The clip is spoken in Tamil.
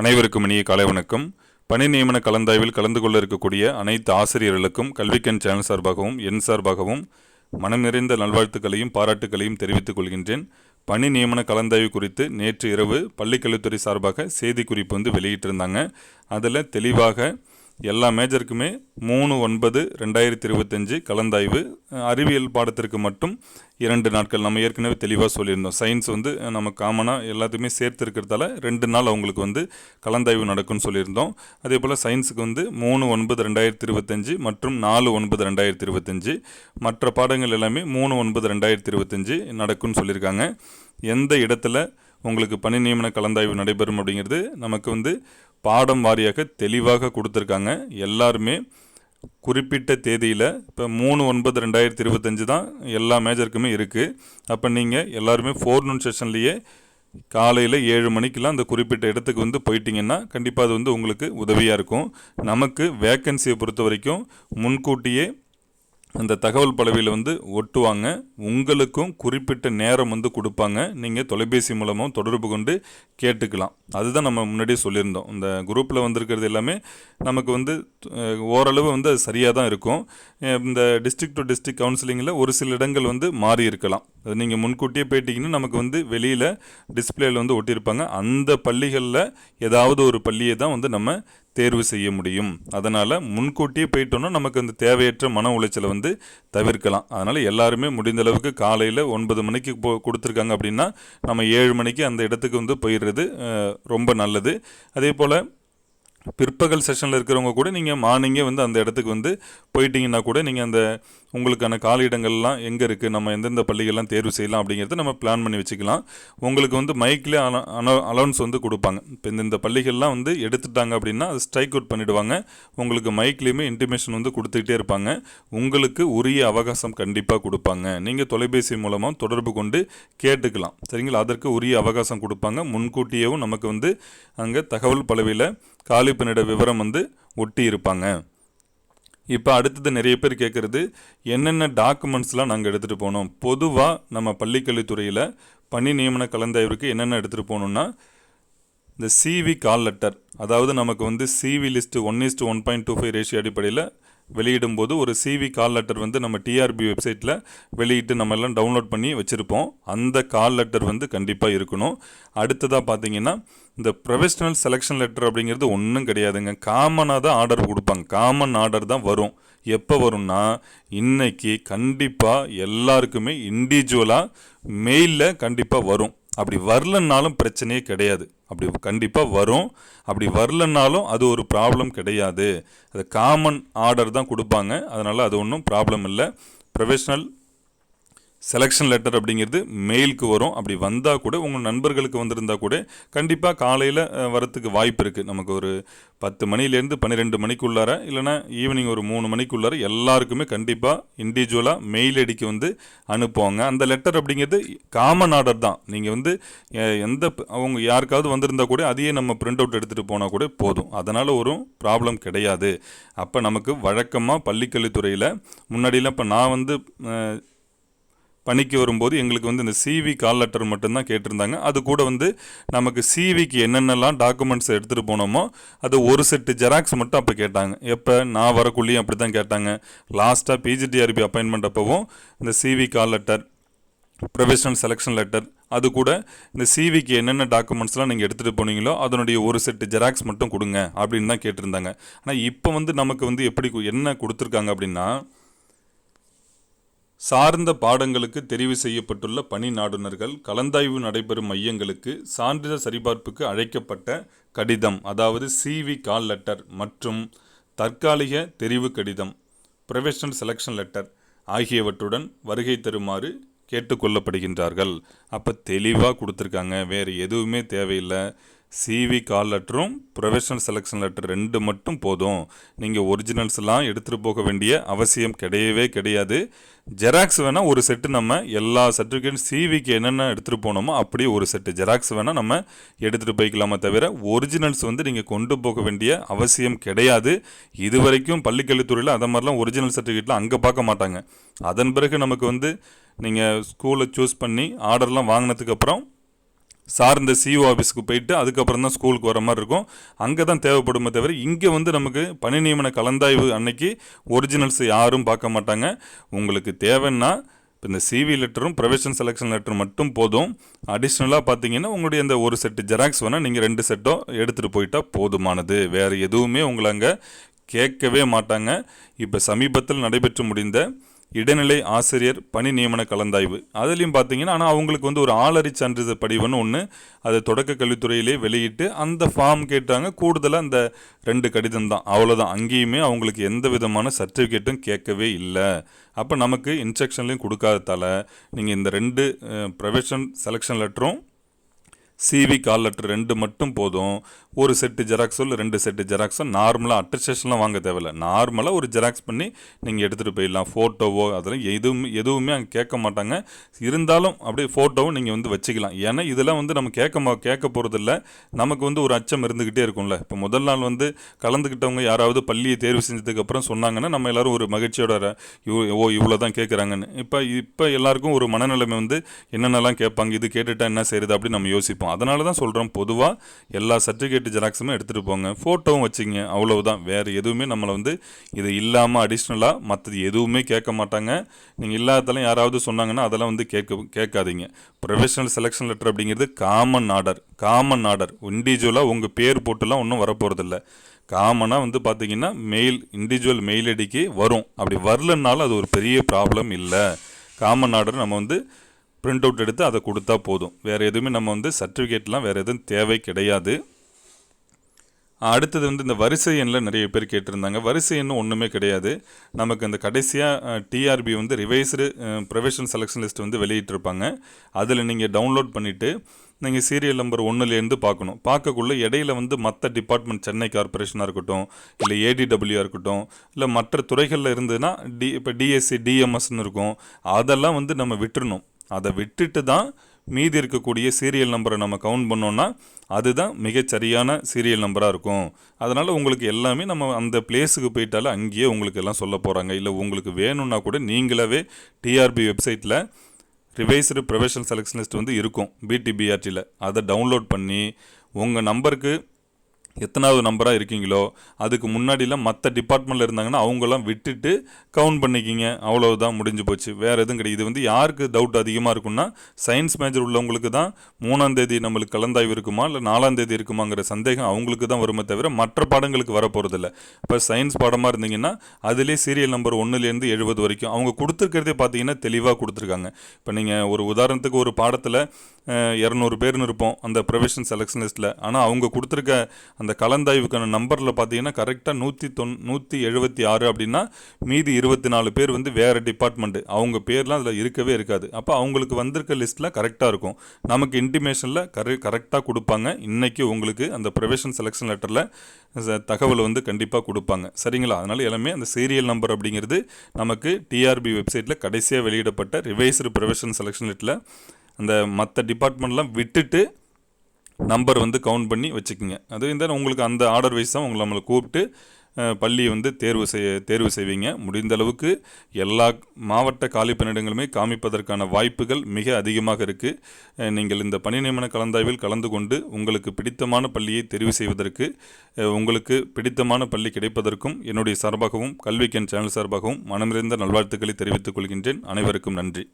அனைவருக்கும் இனிய காலை வணக்கம். பணி நியமன கலந்தாய்வில் கலந்து கொள்ள இருக்கக்கூடிய அனைத்து ஆசிரியர்களுக்கும் கல்விக்கண் சேனல் சார்பாகவும் என் சார்பாகவும் மனம் நிறைந்த நல்வாழ்த்துக்களையும் பாராட்டுக்களையும் தெரிவித்துக் கொள்கின்றேன். பணி நியமன கலந்தாய்வு குறித்து நேற்று இரவு பள்ளிக்கல்வித்துறை சார்பாக செய்திக்குறிப்பு வந்து வெளியிட்டிருந்தாங்க. அதில் தெளிவாக எல்லா மேஜருக்குமே மூணு ஒன்பது ரெண்டாயிரத்தி இருபத்தஞ்சு கலந்தாய்வு. அறிவியல் பாடத்திற்கு மட்டும் இரண்டு நாட்கள். நம்ம ஏற்கனவே தெளிவாக சொல்லியிருந்தோம். சயின்ஸ் வந்து நம்ம காமனாக எல்லாத்தையுமே சேர்த்து இருக்கிறதால ரெண்டு நாள் அவங்களுக்கு வந்து கலந்தாய்வு நடக்கும்னு சொல்லியிருந்தோம். அதே போல் சயின்ஸுக்கு வந்து மூணு ஒன்பது ரெண்டாயிரத்தி இருபத்தஞ்சு மற்றும் நாலு ஒன்பது ரெண்டாயிரத்தி இருபத்தஞ்சு. மற்ற பாடங்கள் எல்லாமே மூணு ஒன்பது ரெண்டாயிரத்தி இருபத்தஞ்சு நடக்கும்னு சொல்லியிருக்காங்க. எந்த இடத்துல உங்களுக்கு பணி நியமன கலந்தாய்வு நடைபெறும் அப்படிங்கிறது நமக்கு வந்து பாடம் வாரியாக தெளிவாக கொடுத்துருக்காங்க. எல்லாருமே குறிப்பிட்ட தேதியில் இப்போ மூணு ஒன்பது ரெண்டாயிரத்தி இருபத்தஞ்சு தான் எல்லா மேஜருக்குமே இருக்குது அப்போ நீங்கள் எல்லாருமே ஃபோர் நூன் செஷன்லேயே காலையில் ஏழு மணிக்கெலாம் அந்த குறிப்பிட்ட இடத்துக்கு வந்து போயிட்டிங்கன்னா கண்டிப்பாக அது வந்து உங்களுக்கு உதவியாக இருக்கும். நமக்கு வேக்கன்சியை பொறுத்த வரைக்கும் முன்கூட்டியே அந்த தகவல் பலவியில் வந்து ஒட்டுவாங்க. உங்களுக்கும் குறிப்பிட்ட நேரம் வந்து கொடுப்பாங்க. நீங்கள் தொலைபேசி மூலமாக தொடர்பு கொண்டு கேட்டுக்கலாம். அதுதான் நம்ம முன்னாடியே சொல்லியிருந்தோம். இந்த குரூப்பில் வந்திருக்கிறது எல்லாமே நமக்கு வந்து ஓரளவு வந்து அது சரியாக தான் இருக்கும் இந்த டிஸ்ட்ரிக்ட் டு டிஸ்ட்ரிக்ட் கவுன்சிலிங்கில் ஒரு சில இடங்கள் வந்து மாறி இருக்கலாம் அது நீங்கள் முன்கூட்டியே போயிட்டீங்கன்னா நமக்கு வந்து வெளியில் டிஸ்பிளேயில் வந்து ஒட்டியிருப்பாங்க. அந்த பள்ளிகளில் ஏதாவது ஒரு பள்ளியை தான் வந்து நம்ம தேர்வு செய்ய முடியும். அதனால் முன்கூட்டியே போயிட்டோம்னா நமக்கு அந்த தேவையற்ற மன உளைச்சலை வந்து தவிர்க்கலாம். அதனால் எல்லாருமே முடிந்த அளவுக்கு காலையில் ஒன்பது மணிக்கு போ கொடுத்துருக்காங்க அப்படின்னா நம்ம ஏழு மணிக்கு அந்த இடத்துக்கு வந்து போயிடுறது ரொம்ப நல்லது. அதே போல் பிற்பகல் செஷனில் இருக்கிறவங்க கூட நீங்கள் மார்னிங்கே வந்து அந்த இடத்துக்கு வந்து போயிட்டீங்கன்னா கூட நீங்கள் அந்த உங்களுக்கான காலியிடங்கள்லாம் எங்கே இருக்குது நம்ம எந்தெந்த பள்ளிகள்லாம் தேர்வு செய்யலாம் அப்படிங்கிறத நம்ம பிளான் பண்ணி வச்சுக்கலாம். உங்களுக்கு வந்து மைக்கில் அலௌன்ஸ் வந்து கொடுப்பாங்க. இப்போ இந்த பள்ளிகள்லாம் வந்து எடுத்துட்டாங்க அப்படின்னா அது ஸ்ட்ரைக் அவுட் பண்ணிவிடுவாங்க உங்களுக்கு மைக்லேயுமே இன்டிமேஷன் வந்து கொடுத்துக்கிட்டே இருப்பாங்க. உங்களுக்கு உரிய அவகாசம் கண்டிப்பாக கொடுப்பாங்க. நீங்கள் தொலைபேசி மூலமாக தொடர்பு கொண்டு கேட்டுக்கலாம். சரிங்களா? அதற்கு உரிய அவகாசம் கொடுப்பாங்க. முன்கூட்டியேவும் நமக்கு வந்து அங்கே தகவல் பலவையில் காலிப்பணியிட விவரம் வந்து ஒட்டி இருப்பாங்க இப்போ அடுத்தது நிறைய பேர் கேட்குறது என்னென்ன டாக்குமெண்ட்ஸ்லாம் நாங்கள் எடுத்துகிட்டு போனோம்? பொதுவாக நம்ம பள்ளிக்கல்வித்துறையில் பணி நியமன கலந்தாய்வுக்கு என்னென்ன எடுத்துகிட்டு போகணுன்னா இந்த சிவி கால் லெட்டர் அதாவது நமக்கு வந்து CV list one is to one point two five ratio அடிப்படையில் வெளியிடும்போது ஒரு சிவி கால் லெட்டர் வந்து நம்ம டிஆர்பி வெப்சைட்டில் வெளியிட்டு நம்ம எல்லாம் டவுன்லோட் பண்ணி வச்சுருப்போம். அந்த கால் லெட்டர் வந்து கண்டிப்பாக இருக்கணும். அடுத்ததாக பார்த்தீங்கன்னா இந்த ப்ரொஃபஷ்னல் செலெக்ஷன் லெட்டர் அப்படிங்கிறது ஒன்றும் கிடையாதுங்க. காமனாக தான் ஆர்டர் கொடுப்பாங்க. காமன் ஆர்டர் தான் வரும். எப்போ வரும்னா இன்றைக்கி கண்டிப்பாக எல்லாருக்குமே இண்டிவிஜுவலாக மெயிலில் கண்டிப்பாக வரும். அப்படி வரலன்னாலும் பிரச்சனையே கிடையாது. அப்படி கண்டிப்பாக வரும். அப்படி வரலன்னாலும் அது ஒரு ப்ராப்ளம் கிடையாது. அது காமன் ஆர்டர் தான் கொடுப்பாங்க. அதனால் அது ஒன்றும் ப்ராப்ளம் இல்லை. ப்ரொஃபஷ்னல் செலெக்ஷன் லெட்டர் அப்படிங்கிறது மெயிலுக்கு வரும். அப்படி வந்தால் கூட உங்கள் நண்பர்களுக்கு வந்திருந்தால் கூட கண்டிப்பாக காலையில் வரத்துக்கு வாய்ப்பு இருக்குது நமக்கு ஒரு பத்து மணிலேருந்து பன்னிரெண்டு மணிக்குள்ளார இல்லைனா ஈவினிங் ஒரு மூணு மணிக்குள்ளார எல்லாருக்குமே கண்டிப்பாக இண்டிவிஜுவலாக மெயில் அடிக்கு வந்து அனுப்புவாங்க. அந்த லெட்டர் அப்படிங்கிறது காமன் ஆர்டர் தான். நீங்கள் வந்து எந்த அவங்க யாருக்காவது வந்திருந்தா கூட அதையே நம்ம பிரிண்ட் அவுட் எடுத்துகிட்டு போனால் கூட போதும். அதனால் ஒரு ப்ராப்ளம் கிடையாது. அப்போ நமக்கு வழக்கமாக பள்ளிக்கல்வித்துறையில் முன்னாடிலாம் இப்போ நான் வந்து பணிக்கு வரும்போது எங்களுக்கு வந்து இந்த சிவி கால் லெட்டர் மட்டும்தான் கேட்டிருந்தாங்க. அது கூட வந்து நமக்கு சிவிக்கு என்னென்னலாம் டாக்குமெண்ட்ஸ் எடுத்துகிட்டு போனோமோ அது ஒரு செட்டு ஜெராக்ஸ் மட்டும் அப்போ கேட்டாங்க. எப்போ? நான் வரக்குள்ளேயும் அப்படி தான் கேட்டாங்க லாஸ்ட்டாக பிஜிடிஆர்பி அப்பாயின்மெண்ட் அப்போவும் இந்த CV call letter professional selection letter அது கூட இந்த சிவிக்கு என்னென்ன டாக்குமெண்ட்ஸ்லாம் நீங்கள் எடுத்துகிட்டு போனீங்களோ அதனுடைய ஒரு செட்டு ஜெராக்ஸ் மட்டும் கொடுங்க அப்படின்னு தான் கேட்டிருந்தாங்க. ஆனால் இப்போ வந்து நமக்கு வந்து எப்படி என்ன கொடுத்துருக்காங்க அப்படின்னா சார்ந்த பாடங்களுக்கு தெரிவு செய்யப்பட்டுள்ள பணி நாடுனர்கள் கலந்தாய்வு நடைபெறும் மையங்களுக்கு சான்றிதழ் சரிபார்ப்புக்கு அழைக்கப்பட்ட கடிதம் அதாவது சிவி கால் லெட்டர் மற்றும் தற்காலிக தெரிவு கடிதம் ப்ரொஃபஷனல் செலெக்ஷன் லெட்டர் ஆகியவற்றுடன் வருகை தருமாறு கேட்டுக்கொள்ளப்படுகின்றார்கள் அப்போ தெளிவாக கொடுத்துருக்காங்க. வேறு எதுவுமே தேவையில்லை. சிவி கால் லெட்டரும் ப்ரொஃபஷனல் செலெக்ஷன் லெட்டர் ரெண்டு மட்டும் போதும். நீங்கள் ஒரிஜினல்ஸ்லாம் எடுத்துகிட்டு போக வேண்டிய அவசியம் கிடையவே கிடையாது. ஜெராக்ஸ் வேணால் ஒரு செட்டு நம்ம எல்லா சர்டிஃபிகேட் சிவிக்கு என்னென்ன எடுத்துகிட்டு போனோமோ அப்படியே ஒரு செட்டு ஜெராக்ஸ் வேணால் நம்ம எடுத்துகிட்டு போய்க்கலாமே தவிர ஒரிஜினல்ஸ் வந்து நீங்கள் கொண்டு போக வேண்டிய அவசியம் கிடையாது. இது வரைக்கும் பள்ளிக்கல்வித்துறையில் அதை மாதிரிலாம் ஒரிஜினல் சர்டிஃபிகேட்லாம் அங்கே பார்க்க மாட்டாங்க. அதன் பிறகு நமக்கு வந்து நீங்கள் ஸ்கூலை சூஸ் பண்ணி ஆர்டர்லாம் வாங்கினதுக்கப்புறம் சார்ந்த சிஓ ஆஃபீஸ்க்கு போயிட்டு அதுக்கப்புறம் தான் ஸ்கூலுக்கு வர மாதிரி இருக்கும். அங்கே தான் தேவைப்படுமே தவிர இங்கே வந்து நமக்கு பணி நியமன கலந்தாய்வு அன்னைக்கு ஒரிஜினல்ஸ் யாரும் பார்க்க மாட்டாங்க. உங்களுக்கு தேவைன்னா இப்போ இந்த சிவி லெட்டரும் ப்ரொஃபஷன் செலெக்ஷன் லெட்டர் மட்டும் போதும். அடிஷ்னலாக பார்த்தீங்கன்னா உங்களுடைய இந்த ஒரு செட்டு ஜெராக்ஸ் வேணால் நீங்கள் ரெண்டு செட்டோ எடுத்துகிட்டு போயிட்டால் போதுமானது. வேறு எதுவுமே உங்களை அங்கே கேட்கவே மாட்டாங்க. இப்போ சமீபத்தில் நடைபெற்று முடிந்த இடைநிலை ஆசிரியர் பணி நியமன கலந்தாய்வு. அதுலேயும் பார்த்தீங்கன்னா ஆனால் அவங்களுக்கு வந்து ஒரு ஆளறி சான்றிதழ் படிவம்னு ஒன்று அதை தொடக்க கல்வித்துறையிலே வெளியிட்டு அந்த ஃபார்ம் கேட்டாங்க. கூடுதலாக அந்த ரெண்டு கடிதம் தான். அவ்வளோதான் அங்கேயுமே அவங்களுக்கு எந்த விதமான சர்டிஃபிகேட்டும் கேட்கவே இல்லை. அப்போ நமக்கு இன்ஸ்ட்ரக்ஷன்லையும் கொடுக்காததால் நீங்கள் இந்த ரெண்டு ப்ரொஃபஷன் செலெக்ஷன் லெட்டரும் சிவி கால் லெட்டர் ரெண்டு மட்டும் போதும். ஒரு செட்டு ஜெராக்ஸோ இல்லை ரெண்டு செட்டு ஜெராக்ஸோ நார்மலாக அட்டஸ்டேஷன்லாம் வாங்க தேவையில்ல. நார்மலாக ஒரு ஜெராக்ஸ் பண்ணி நீங்கள் எடுத்துகிட்டு போயிடலாம். ஃபோட்டோவோ அதெல்லாம் எதுவும் எதுவுமே அங்கே கேட்க மாட்டாங்க. இருந்தாலும் அப்படியே ஃபோட்டோவும் நீங்கள் வந்து வச்சுக்கலாம். ஏன்னா இதெல்லாம் வந்து நம்ம கேட்க மா கேட்க போகிறதில்ல நமக்கு வந்து ஒரு அச்சம் இருந்துக்கிட்டே இருக்கும்ல. இப்போ முதல் நாள் வந்து கலந்துக்கிட்டவங்க யாராவது பள்ளியை தேர்வு செஞ்சதுக்கப்புறம் சொன்னாங்கன்னா நம்ம எல்லாரும் ஒரு மகிழ்ச்சியோட ஓ இவ்வளோ தான் கேட்குறாங்கன்னு இப்போ இப்போ எல்லாருக்கும் ஒரு மனநிலைமை வந்து என்னென்னலாம் கேட்பாங்க இது கேட்டுட்டா என்ன செய்யுது அப்படின்னு நம்ம யோசிப்போம். அதனால தான் சொல்கிறோம் பொதுவாக எல்லா சர்டிஃபிகேட் ஜெராக்ஸுமே எடுத்துகிட்டு போங்க. ஃபோட்டோவும் வச்சுங்க. அவ்வளவுதான். வேறு எதுவுமே நம்மளை வந்து இது இல்லாமல் அடிஷ்னலாக மற்றது எதுவுமே கேட்க மாட்டாங்க. நீங்கள் இல்லாததெல்லாம் யாராவது சொன்னாங்கன்னா அதெல்லாம் வந்து கேட்க கேட்காதீங்க. ப்ரொஃபஷனல் செலெக்ஷன் லெட்டர் அப்படிங்கிறது காமன் ஆர்டர் காமன் ஆர்டர் இண்டிவிஜுவலாக உங்கள் பேர் போட்டுலாம் ஒன்றும் வரப்போகிறதில்ல காமனாக வந்து பார்த்தீங்கன்னா மெயில் இண்டிவிஜுவல் மெயில் ஐடிக்கு வரும். அப்படி வரலன்னாலும் அது ஒரு பெரிய ப்ராப்ளம் இல்லை. காமன் ஆர்டர் நம்ம வந்து பிரிண்ட் அவுட் எடுத்து அதை கொடுத்தா போதும். வேறு எதுவுமே நம்ம வந்து சர்டிஃபிகேட்லாம் வேறு எதுவும் தேவை கிடையாது. அடுத்தது வந்து இந்த வரிசை எண்ணில் நிறைய பேர் கேட்டிருந்தாங்க. வரிசை எண் ஒன்றுமே கிடையாது. நமக்கு இந்த கடைசியாக டிஆர்பி வந்து ரிவைஸ்டு ப்ரொஃபஷனல் செலெக்ஷன் லிஸ்ட் வந்து வெளியிட்டிருப்பாங்க. அதில் நீங்கள் டவுன்லோட் பண்ணிவிட்டு நீங்கள் சீரியல் நம்பர் ஒன்றுலேருந்து பார்க்கணும். பார்க்கக்குள்ள இடையில வந்து மற்ற டிபார்ட்மெண்ட் சென்னை கார்ப்பரேஷனாக இருக்கட்டும் இல்லை ஏடிடபிள்யூஆ இருக்கட்டும் இல்லை மற்ற துறைகளில் இருந்ததுன்னா டி இப்போ டிஎஸ்சி டிஎம்எஸ்ன்னு இருக்கும். அதெல்லாம் வந்து நம்ம விட்டுறணும். அதை விட்டுட்டு தான் மீதி இருக்கக்கூடிய சீரியல் நம்பரை நம்ம கவுண்ட் பண்ணோன்னா அதுதான் மிகச்சரியான சீரியல் நம்பராக இருக்கும். அதனால் உங்களுக்கு எல்லாமே நம்ம அந்த பிளேஸுக்கு போயிட்டாலே அங்கேயே உங்களுக்கு எல்லாம் சொல்ல போகிறாங்க இல்லை உங்களுக்கு வேணும்னா கூட நீங்களாவே டிஆர்பி வெப்சைட்டில் ரிவைஸ்டு ப்ரொஃபஷனல் செலெக்ஷன் லிஸ்ட் வந்து இருக்கும். பிடிபிஆர்டியில் அதை டவுன்லோட் பண்ணி உங்கள் நம்பருக்கு எத்தனாவது நம்பராக இருக்கீங்களோ அதுக்கு முன்னாடிலாம் மற்ற டிபார்ட்மெண்ட்டில் இருந்தாங்கன்னா அவங்களாம் விட்டுட்டு கவுண்ட் பண்ணிக்கிங்க. அவ்வளோதான் முடிஞ்சு போச்சு. வேறு எதுவும் கிடையாது. இது வந்து யாருக்கு டவுட் அதிகமாக இருக்குன்னா சயின்ஸ் மேஜர் உள்ளவங்களுக்கு தான் மூணாம் தேதி நம்மளுக்கு கலந்தாய்வு இருக்குமா இல்லை நாலாம் தேதி இருக்குமாங்கிற சந்தேகம் அவங்களுக்கு தான் வருமே தவிர மற்ற பாடங்களுக்கு வர போகிறதில்ல இப்போ சயின்ஸ் பாடமாக இருந்தீங்கன்னா அதிலே சீரியல் நம்பர் ஒன்றுலேருந்து எழுபது வரைக்கும். அவங்க கொடுத்துருக்கிறதே பார்த்தீங்கன்னா தெளிவாக கொடுத்துருக்காங்க. இப்போ நீங்கள் ஒரு உதாரணத்துக்கு ஒரு பாடத்தில் இரநூறு பேர்னு இருப்போம் அந்த ப்ரொஃபஷன் செலெக்ஷன் லிஸ்ட்டில் ஆனால் அவங்க கொடுத்துருக்க அந்த கலந்தாய்வுக்கான நம்பரில் பார்த்தீங்கன்னா கரெக்டாக நூற்றி தொன் நூற்றி எழுபத்தி ஆறு அப்படின்னா மீதி இருபத்தி நாலு பேர் வந்து வேறு டிபார்ட்மெண்ட்டு அவங்க பேர்லாம் அதில் இருக்கவே இருக்காது. அப்போ அவங்களுக்கு வந்திருக்க லிஸ்ட்டில் கரெக்டாக இருக்கும். நமக்கு இன்டிமேஷனில் கரெ கரெக்டாக கொடுப்பாங்க. இன்றைக்கி உங்களுக்கு அந்த ப்ரொஃபஷன் செலெக்ஷன் லெட்டரில் தகவல் வந்து கண்டிப்பாக கொடுப்பாங்க. சரிங்களா? அதனால் எல்லாமே அந்த சீரியல் நம்பர் அப்படிங்கிறது நமக்கு டிஆர்பி வெப்சைட்டில் கடைசியாக வெளியிடப்பட்ட ரிவைஸ்டு ப்ரொஃபஷன் செலெக்ஷன் லெட்டில் அந்த மற்ற டிபார்ட்மெண்ட்லாம் விட்டுட்டு நம்பர் வந்து கவுண்ட் பண்ணி வச்சுக்கோங்க. அது இந்த உங்களுக்கு அந்த ஆர்டர் வைஸ் தான் உங்களை நம்மளை கூப்பிட்டு பள்ளியை வந்து தேர்வு செய்ய தேர்வு செய்வீங்க. முடிந்த அளவுக்கு எல்லா மாவட்ட காலி பணியிடங்களுமே காமிப்பதற்கான வாய்ப்புகள் மிக அதிகமாக இருக்குது நீங்கள் இந்த பணி நியமன கலந்தாய்வில் கலந்து கொண்டு உங்களுக்கு பிடித்தமான பள்ளியை தெரிவு செய்வதற்கு உங்களுக்கு பிடித்தமான பள்ளி கிடைப்பதற்கும் என்னுடைய சார்பாகவும் கல்விக்கன் சேனல் சார்பாகவும் மனமிருந்த நல்வாழ்த்துக்களை தெரிவித்துக் கொள்கின்றேன். அனைவருக்கும் நன்றி.